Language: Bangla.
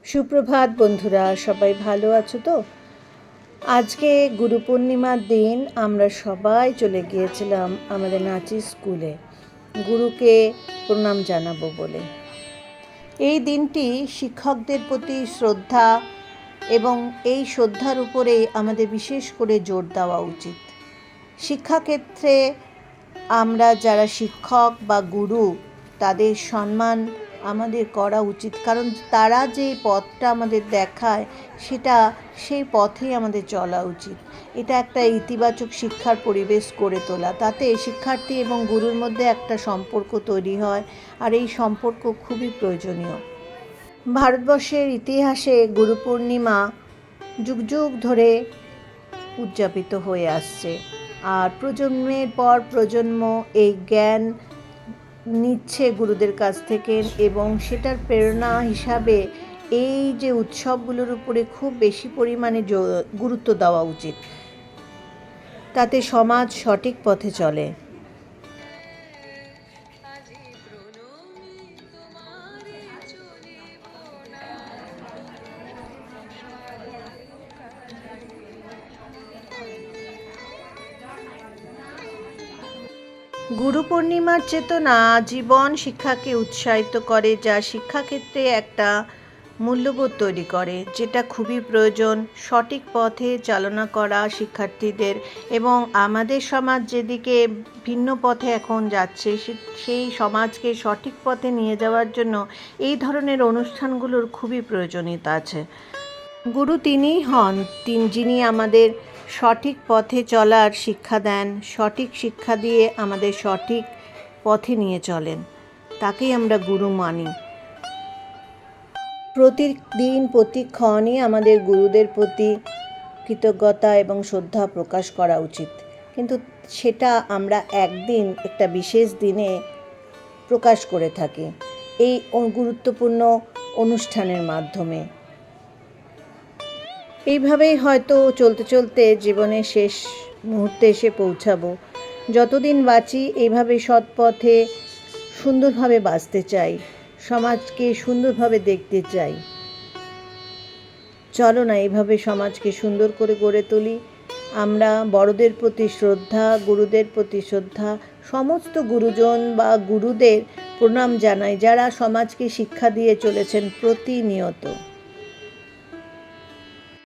সুপ্রভাত বন্ধুরা, সবাই ভালো আছো তো? আজকে গুরু পূর্ণিমার দিন, আমরা সবাই চলে গিয়েছিলাম আমাদের নাচি স্কুলে। গুরুকে প্রণাম জানাব বলে। এই দিনটি শিক্ষকদের প্রতি শ্রদ্ধা এবং এই শ্রদ্ধার উপরে আমাদের বিশেষ করে জোর দেওয়া উচিত। শিক্ষাক্ষেত্রে আমরা যারা শিক্ষক বা গুরু, তাদের সম্মান আমাদের করা উচিত। কারণ তারা যে পথটা আমাদের দেখায়, সেটা সেই পথেই আমাদের চলা উচিত। এটা একটা ইতিবাচক শিক্ষার পরিবেশ গড়ে তোলা। তাতে শিক্ষার্থী এবং গুরুর মধ্যে একটা সম্পর্ক তৈরি হয়, আর এই সম্পর্ক খুবই প্রয়োজনীয়। ভারতবর্ষের ইতিহাসে গুরু পূর্ণিমা যুগ যুগ ধরে উদযাপিত হয়ে আসছে। আর প্রজন্মের পর প্রজন্ম এই জ্ঞান নিচ্ছে গুরুদের কাছ থেকে এবং সেটার প্রেরণা হিসাবে এই যে উৎসবগুলোর উপরে খুব বেশি পরিমাণে গুরুত্ব দেওয়া উচিত। তাতে সমাজ সঠিক পথে চলে। গুরু পূর্ণিমার চেতনা জীবন শিক্ষাকে উৎসাহিত করে, যা শিক্ষাক্ষেত্রে একটা মূল্যবোধ তৈরি করে, যেটা খুবই প্রয়োজন। সঠিক পথে চালনা করা শিক্ষার্থীদের এবং আমাদের সমাজ যেদিকে ভিন্ন পথে এখন যাচ্ছে সেই সমাজকে সঠিক পথে নিয়ে যাওয়ার জন্য এই ধরনের অনুষ্ঠানগুলোর খুবই প্রয়োজনীয়তা আছে। গুরু তিনিই হন, তিন, যিনি আমাদের সঠিক পথে চলার শিক্ষা দেন, সঠিক শিক্ষা দিয়ে আমাদের সঠিক পথে নিয়ে চলেন। তাকেই আমরা গুরু মানি। প্রতিদিন প্রতিক্ষণই আমাদের গুরুদের প্রতি কৃতজ্ঞতা এবং শ্রদ্ধা প্রকাশ করা উচিত। কিন্তু সেটা আমরা একদিন, একটা বিশেষ দিনে প্রকাশ করে থাকি। এই গুরুত্বপূর্ণ অনুষ্ঠানের মাধ্যমে। এইভাবেই হয়তো চলতে চলতে জীবনের শেষ মুহূর্তে এসে পৌঁছাবো। যতদিন বাঁচি, এইভাবে সৎ পথে সুন্দরভাবে বাঁচতে চাই, সমাজকে সুন্দরভাবে দেখতে চাই। চলো না, এইভাবে সমাজকে সুন্দর করে গড়ে তুলি। আমরা বড়দের প্রতি শ্রদ্ধা, গুরুদের প্রতি শ্রদ্ধা, সমস্ত গুরুজন বা গুরুদের প্রণাম জানাই, যারা সমাজকে শিক্ষা দিয়ে চলেছেন প্রতিনিয়ত।